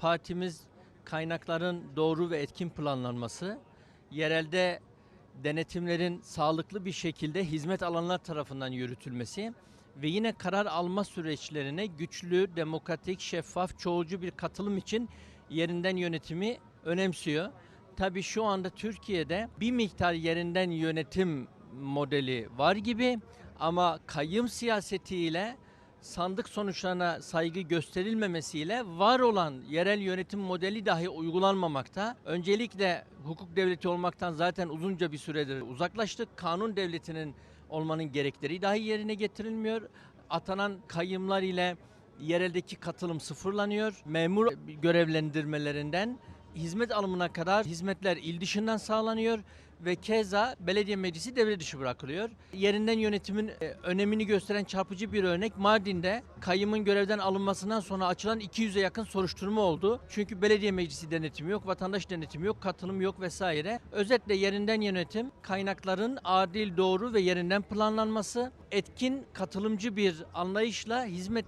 partimiz kaynakların doğru ve etkin planlanması, yerelde denetimlerin sağlıklı bir şekilde hizmet alanlar tarafından yürütülmesi ve yine karar alma süreçlerine güçlü, demokratik, şeffaf, çoğulcu bir katılım için yerinden yönetimi önemsiyor. Tabii şu anda Türkiye'de bir miktar yerinden yönetim modeli var gibi ama kayyum siyasetiyle sandık sonuçlarına saygı gösterilmemesiyle var olan yerel yönetim modeli dahi uygulanmamakta. Öncelikle hukuk devleti olmaktan zaten uzunca bir süredir uzaklaştık. Kanun devletinin olmanın gerekleri dahi yerine getirilmiyor. Atanan kayyımlar ile yereldeki katılım sıfırlanıyor. Memur görevlendirmelerinden hizmet alımına kadar hizmetler il dışından sağlanıyor ve keza belediye meclisi devre dışı bırakılıyor. Yerinden yönetimin e, önemini gösteren çarpıcı bir örnek Mardin'de kayyımın görevden alınmasından sonra açılan 200'e yakın soruşturma oldu. Çünkü belediye meclisi denetimi yok, vatandaş denetimi yok, katılım yok vesaire. Özetle yerinden yönetim kaynakların adil, doğru ve yerinden planlanması, etkin, katılımcı bir anlayışla hizmet